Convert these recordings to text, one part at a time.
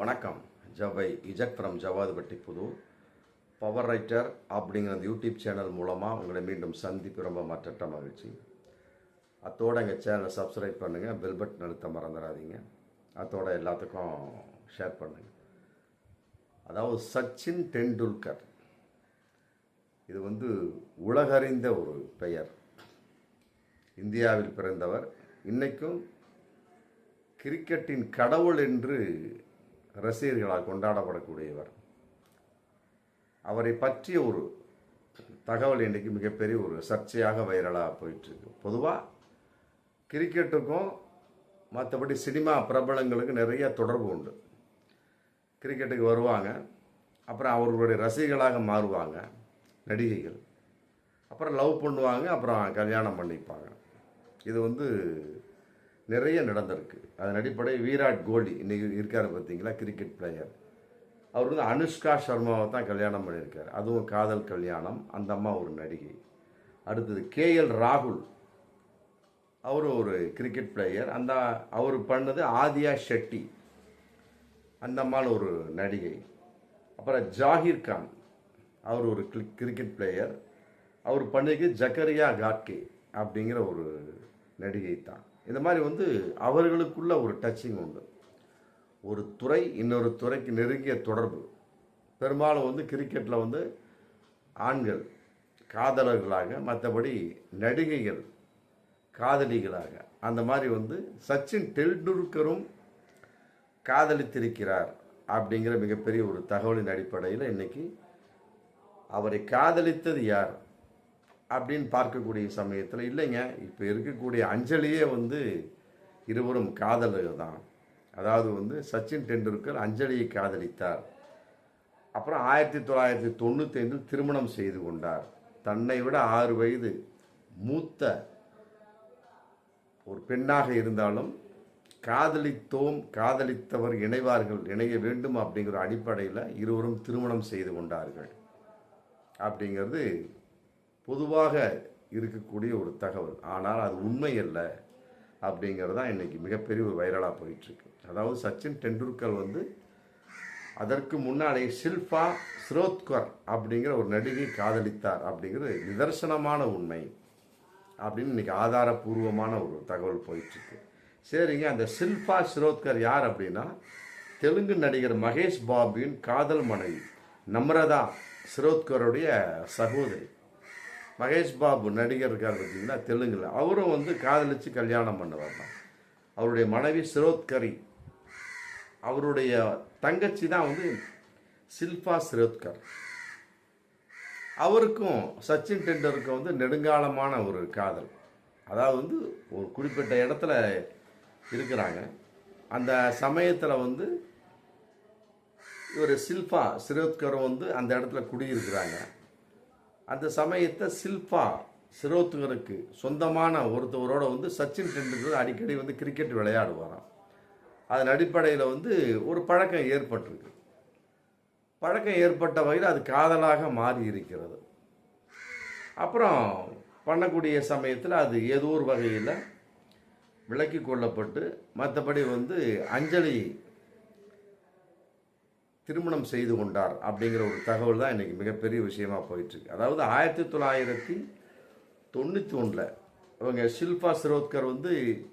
வணக்கம். ஜவை இஜக் from Javadhupatti Pudur power writer அப்படிங்கிற அந்த யூடியூப் சேனல் மூலமாக உங்களை மீண்டும் சந்திப்பு ரொம்ப மற்றற்ற மகிழ்ச்சி. அத்தோட எங்கள் சேனலை சப்ஸ்கிரைப் பண்ணுங்கள் பெல் பட்டன் அழுத்த மறந்துடாதீங்க. அத்தோட எல்லாத்துக்கும் ஷேர் பண்ணுங்கள் அதாவது சச்சின் டெண்டுல்கர். இது வந்து உலகறிந்த ஒரு பெயர். இந்தியாவில் பிறந்தவர். இன்றைக்கும் கிரிக்கெட்டின் கடவுள் என்று ரசிகர்களால் கொண்டாடப்படக்கூடியவர். அவரை பற்றிய ஒரு தகவல் இன்றைக்கு மிகப்பெரிய ஒரு சர்ச்சையாக வைரலாக போயிட்டுருக்கு. பொதுவாக கிரிக்கெட்டுக்கும் மற்றபடி சினிமா பிரபலங்களுக்கு நிறைய தொடர்பு உண்டு. கிரிக்கெட்டுக்கு வருவாங்க அப்புறம் அவர்களுடைய ரசிகர்களாக மாறுவாங்க நடிகைகள். அப்புறம் லவ் பண்ணுவாங்க அப்புறம் கல்யாணம் பண்ணிப்பாங்க. இது வந்து நிறைய நடந்திருக்கு. அதன் அடிப்படை விராட் கோலி இன்றைக்கி இருக்கார் பார்த்தீங்களா? கிரிக்கெட் பிளேயர் அவர் வந்து அனுஷ்கா சர்மாவை தான் கல்யாணம் பண்ணியிருக்கார். அதுவும் காதல் கல்யாணம். அந்த அம்மா ஒரு நடிகை. அடுத்தது கேஎல் ராகுல். அவரும் ஒரு கிரிக்கெட் பிளேயர் அந்த அவர் பண்ணது ஆதியா ஷெட்டி. அந்த அம்மாள் ஒரு நடிகை. அப்புறம் ஜாகிர் கான். அவர் ஒரு கிரிக்கெட் பிளேயர் அவர் பண்ணிக்கு ஜக்கரியா காட்கே அப்படிங்கிற ஒரு நடிகை தான். இந்த மாதிரி வந்து அவர்களுக்குள்ள ஒரு டச்சிங் உண்டு. ஒரு துறை இன்னொரு துறைக்கு நெருங்கிய தொடர்பு. பெரும்பாலும் வந்து கிரிக்கெட்டில் வந்து ஆண்கள் காதலர்களாக மற்றபடி நடிகைகள் காதலிகளாக. அந்த மாதிரி வந்து சச்சின் டெண்டுல்கரும் காதலித்திருக்கிறார் அப்படிங்கிற மிகப்பெரிய ஒரு தகவலின் அடிப்படையில் இன்றைக்கி அவரை காதலித்தது யார்? அப்படின்னு பார்க்கக்கூடிய சமயத்தில் இல்லைங்க. இப்போ இருக்கக்கூடிய அஞ்சலியே வந்து இருவரும் காதலர்கள் தான் அதாவது வந்து சச்சின் டெண்டுல்கர் அஞ்சலியை காதலித்தார். அப்புறம் ஆயிரத்தி தொள்ளாயிரத்தி தொண்ணூற்றி ஐந்தில் திருமணம் செய்து கொண்டார். தன்னை விட ஆறு வயது மூத்த ஒரு பெண்ணாக இருந்தாலும் காதலித்தோம் காதலித்தவர் இணைவார்கள் இணைய வேண்டும் அப்படிங்கிற அடிப்படையில் இருவரும் திருமணம் செய்து கொண்டார்கள். அப்படிங்கிறது பொதுவாக இருக்கக்கூடிய ஒரு தகவல். ஆனால் அது உண்மை அல்ல அப்படிங்கிறது தான் இன்றைக்கி மிகப்பெரிய ஒரு வைரலாக போயிட்டுருக்கு. அதாவது சச்சின் டெண்டுல்கர் வந்து அதற்கு முன்னாலே ஷில்பா ஸ்ரோத்கர் அப்படிங்கிற ஒரு நடிகை காதலித்தார் அப்படிங்கிறது நிதர்சனமான உண்மை அப்படின்னு இன்றைக்கி ஆதாரபூர்வமான ஒரு தகவல் போயிட்டுருக்கு. சரிங்க அந்த ஷில்பா ஸ்ரோத்கர் யார் அப்படின்னா தெலுங்கு நடிகர் மகேஷ் பாபுவின் காதல் மனைவி. நம்ரதா ஸ்ரோத்கருடைய சகோதரி. மகேஷ் பாபு நடிகர் இருக்கார் பார்த்தீங்கன்னா தெலுங்கில். அவரும் வந்து காதலிச்சு கல்யாணம் பண்ணவர் தான். அவருடைய மனைவி சிரோத்கரி அவருடைய தங்கச்சி தான் வந்து சில்பா சிரோத்கர். அவருக்கும் சச்சின் டெண்டுல்கருக்கும் வந்து நெடுங்காலமான ஒரு காதல். அதாவது வந்து ஒரு குறிப்பிட்ட இடத்துல இருக்கிறாங்க. அந்த சமயத்தில் வந்து இவர் சில்பா சிரோத்கரும் வந்து அந்த இடத்துல குடியிருக்கிறாங்க. அந்த சமயத்தை சில்பா சிரோத்துகருக்கு சொந்தமான ஒருத்தவரோட வந்து சச்சின் டெண்டுல்கர் அடிக்கடி வந்து கிரிக்கெட் விளையாடுவாராம். அதன் அடிப்படையில் வந்து ஒரு பழக்கம் ஏற்பட்டிருக்கு. பழக்கம் ஏற்பட்ட வகையில் அது காதலாக மாறி இருக்கிறது. அப்புறம் பண்ணக்கூடிய சமயத்தில் அது ஏதோ ஒரு வகையில் விலக்கி கொள்ளப்பட்டு மற்றபடி வந்து அஞ்சலி திருமணம் செய்து கொண்டார் அப்படிங்கிற ஒரு தகவல் தான் இன்றைக்கி மிகப்பெரிய விஷயமா போயிட்டுருக்கு. அதாவது ஆயிரத்தி தொள்ளாயிரத்தி தொண்ணூற்றி ஒன்றில் இவங்க ஷில்பா சிரோத்கர் வந்து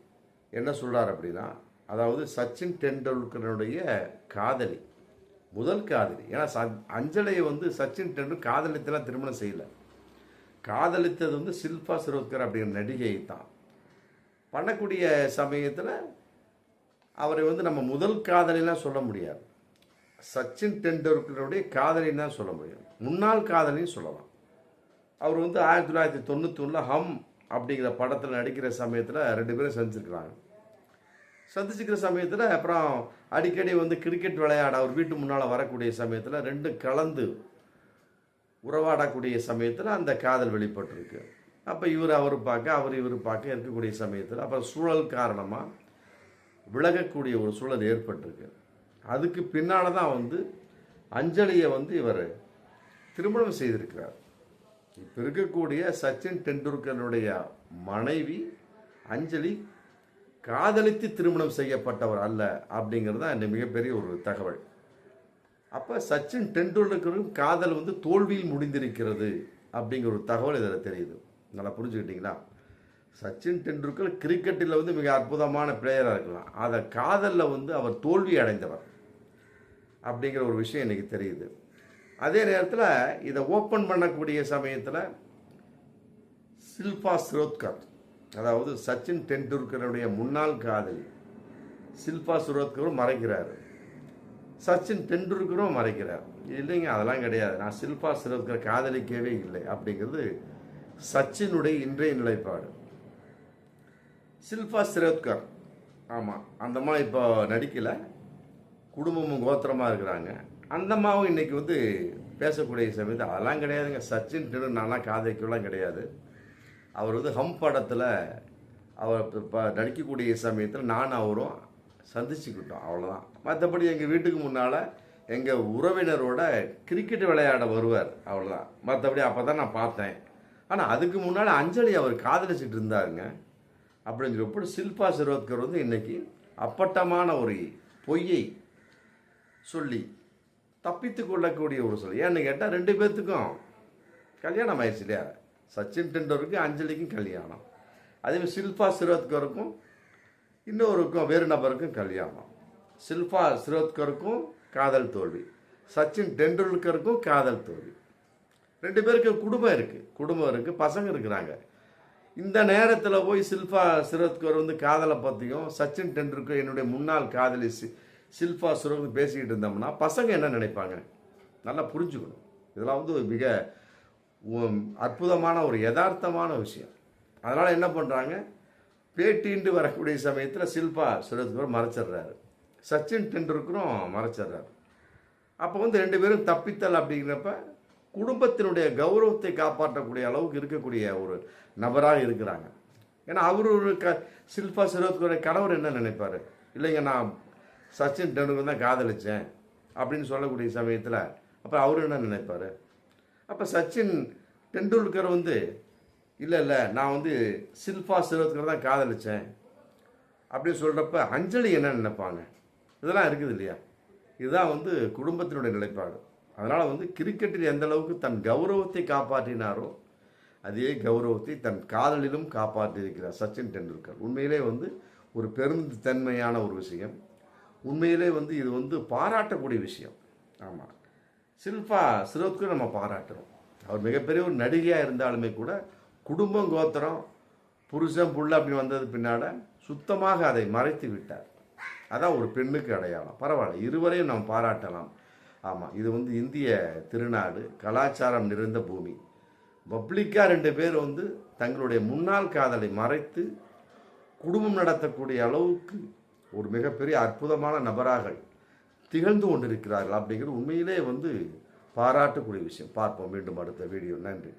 என்ன சொல்கிறார் அப்படின்னா அதாவது சச்சின் டெண்டுல்கருடைய காதலி முதல் காதலி. ஏன்னா ச- அஞ்சலியை வந்து சச்சின் டெண்டுல்கர் காதலித்தெல்லாம் திருமணம் செய்யல. காதலித்தது வந்து ஷில்பா சிரோத்கர் அப்படிங்கிற நடிகை தான். பண்ணக்கூடிய சமயத்தில் அவரை வந்து நம்ம முதல் காதலிலாம் சொல்ல முடியாது. சச்சின் டெண்டுல்கருடைய காதலின்னு தான் சொல்ல முடியும். முன்னாள் காதலின்னு சொல்லலாம். அவர் வந்து ஆயிரத்தி தொள்ளாயிரத்தி தொண்ணூத்தொன்னில் ஹம் அப்படிங்கிற படத்தில் நடிக்கிற சமயத்தில் ரெண்டு பேரும் சந்திச்சிருக்கிறாங்க. சந்திச்சுக்கிற சமயத்தில் அப்புறம் அடிக்கடி வந்து கிரிக்கெட் விளையாட அவர் வீட்டு முன்னால் வரக்கூடிய சமயத்தில் ரெண்டும் கலந்து உறவாடக்கூடிய சமயத்தில் அந்த காதல் வெளிப்பட்டிருக்கு. அப்போ இவர் அவர் பார்க்க அவர் இவர் பார்க்க இருக்கக்கூடிய சமயத்தில் அப்புறம் சூழல் காரணமாக விலகக்கூடிய ஒரு சூழல் ஏற்பட்டிருக்கு. அதுக்கு பின்னால் தான் வந்து அஞ்சலியை வந்து இவர் திருமணம் செய்திருக்கிறார். இப்போ இருக்கக்கூடிய சச்சின் டெண்டுல்கருடைய மனைவி அஞ்சலி காதலித்து திருமணம் செய்யப்பட்டவர் அல்ல அப்படிங்கிறது தான் இந்த மிகப்பெரிய ஒரு தகவல். அப்போ சச்சின் டெண்டுல்கரும் காதல் வந்து தோல்வியில் முடிந்திருக்கிறது அப்படிங்கிற ஒரு தகவல் இதில் தெரியுது. நல்லா புரிஞ்சுக்கிட்டீங்களா? சச்சின் டெண்டுல்கர் கிரிக்கெட்டில் வந்து மிக அற்புதமான பிளேயராக இருக்கலாம். அதை காதலில் வந்து அவர் தோல்வி அடைந்தவர். அப்படிங்கிற ஒரு விஷயம் எனக்கு தெரியுது. அதே நேரத்தில் இதை ஓப்பன் பண்ணக்கூடிய சமயத்தில் சில்பா சுரோத்கர் அதாவது சச்சின் டெண்டுல்கருடைய முன்னாள் காதலி சில்பா சுரோத்கரும் மறைக்கிறாரு. சச்சின் டெண்டுல்கரும் மறைக்கிறார். இல்லைங்க அதெல்லாம் கிடையாது. நான் சில்பா சிரோத்கர் காதலிக்கவே இல்லை அப்படிங்கிறது சச்சினுடைய இன்றைய நிலைப்பாடு. சில்பா சிரோத்கர் ஆமாம் அந்தம்மா இப்போ நடிக்கலை. குடும்பமும் கோத்திரமாக இருக்கிறாங்க. அந்தம்மாவும் இன்றைக்கி வந்து பேசக்கூடிய சமயத்தில் அதெல்லாம் கிடையாதுங்க. சச்சின் டெண்டு நான்லாம் காதலிக்கலாம் கிடையாது. அவர் வந்து ஹம் படத்தில் அவர் இப்போ நடிக்கக்கூடிய சமயத்தில் நான் அவரும் சந்திச்சுக்கிட்டோம் அவ்வளோதான் மற்றபடி எங்கள் வீட்டுக்கு முன்னால் எங்கள் உறவினரோட கிரிக்கெட் விளையாட வருவார் அவ்வளோதான் மற்றபடி அப்போ தான் நான் பார்த்தேன். ஆனால் அதுக்கு முன்னால் அஞ்சலி அவர் காதலிச்சிட்டு இருந்தாருங்க. அப்படின்னு சொல்லப்போ சில்பா சிரோத்கர் வந்து இன்றைக்கி அப்பட்டமான ஒரு பொய்யை சொல்லி தப்பித்து கொள்ளக்கூடிய ஒரு சொல் ஏன்னு கேட்டால் ரெண்டு பேர்த்துக்கும் கல்யாணம் ஆயிடுச்சு இல்லையா? சச்சின் டெண்டுல்கருக்கு அஞ்சலிக்கும் கல்யாணம். அதேமாதிரி சில்பா சிரோத்கருக்கும் இன்னொருக்கும் வேறு நபருக்கும் கல்யாணம். சில்பா சிரோத்கருக்கும் காதல் தோல்வி. சச்சின் டெண்டுல்கருக்கும் காதல் தோல்வி. ரெண்டு பேருக்கு குடும்பம் இருக்குது குடும்பம் இருக்குது பசங்க இருக்கிறாங்க. இந்த நேரத்தில் போய் சில்பா சிரோத்கர் வந்து காதலை பற்றியும் சச்சின் டெண்டுல்கர் என்னுடைய முன்னாள் காதலி ஷில்பா சில்பா பேசிக்கிட்டு இருந்தோம்னா பசங்க என்ன நினைப்பாங்க? நல்லா புரிஞ்சுக்கணும். இதெல்லாம் வந்து ஒரு மிக அற்புதமான ஒரு யதார்த்தமான விஷயம். அதனால் என்ன பண்ணுறாங்க பேட்டின்ட்டு வரக்கூடிய சமயத்தில் சில்பா சிரோத்கர் மறைச்சிடுறாரு. சச்சின் டெண்டுல்கரும் மறைச்சிடுறாரு. அப்போ வந்து ரெண்டு பேரும் தப்பித்தல் அப்படிங்கிறப்ப குடும்பத்தினுடைய கௌரவத்தை காப்பாற்றக்கூடிய அளவுக்கு இருக்கக்கூடிய ஒரு நபராக இருக்கிறாங்க. ஏன்னா அவர் ஒரு க ஷில்பா சிரோத்கருடைய கணவர் என்ன நினைப்பார்? இல்லைங்க நான் சச்சின் டெண்டுல்கர் தான் காதலிச்சேன் அப்படின்னு சொல்லக்கூடிய சமயத்தில் அப்போ அவர் என்ன நினைப்பார்? அப்போ சச்சின் டெண்டுல்கர் வந்து இல்லை இல்லை நான் வந்து சில்பா சிரோத்கர் தான் காதலிச்சேன். அப்படின்னு சொல்கிறப்ப அஞ்சலி என்ன நினைப்பாங்க? இதெல்லாம் இருக்குது இல்லையா? இதுதான் வந்து குடும்பத்தினுடைய நிலைப்பாடு. அதனால் வந்து கிரிக்கெட்டில் எந்த அளவுக்கு தன் கௌரவத்தை காப்பாற்றினாரோ அதே கௌரவத்தை தன் காதலிலும் காப்பாற்றியிருக்கிறார் சச்சின் டெண்டுல்கர். உண்மையிலே வந்து ஒரு பெருந்தன்மையான ஒரு விஷயம். உண்மையிலே வந்து இது வந்து பாராட்டக்கூடிய விஷயம். ஆமாம் சில்பா சிரோத்கர் நம்ம பாராட்டுறோம். அவர் மிகப்பெரிய ஒரு நடிகையாக இருந்தாலுமே கூட குடும்பம் கோத்திரம் புருஷன் புள்ள அப்படி வந்தது பின்னால் சுத்தமாக அதை மறைத்து விட்டார். அதான் ஒரு பெண்ணுக்கு அடையாளம். பரவாயில்ல இருவரையும் நாம் பாராட்டலாம். ஆமாம் இது வந்து இந்திய திருநாடு கலாச்சாரம் நிறைந்த பூமி. பப்ளிக்காக ரெண்டு பேர் வந்து தங்களுடைய முன்னாள் காதலை மறைத்து குடும்பம் நடத்தக்கூடிய அளவுக்கு ஒரு மிகப்பெரிய அற்புதமான நபராக திகழ்ந்து கொண்டிருக்கிறார்கள் அப்படிங்கிறது உண்மையிலே வந்து பாராட்டக்கூடிய விஷயம். பார்ப்போம். மீண்டும் அடுத்த வீடியோ. நன்றி.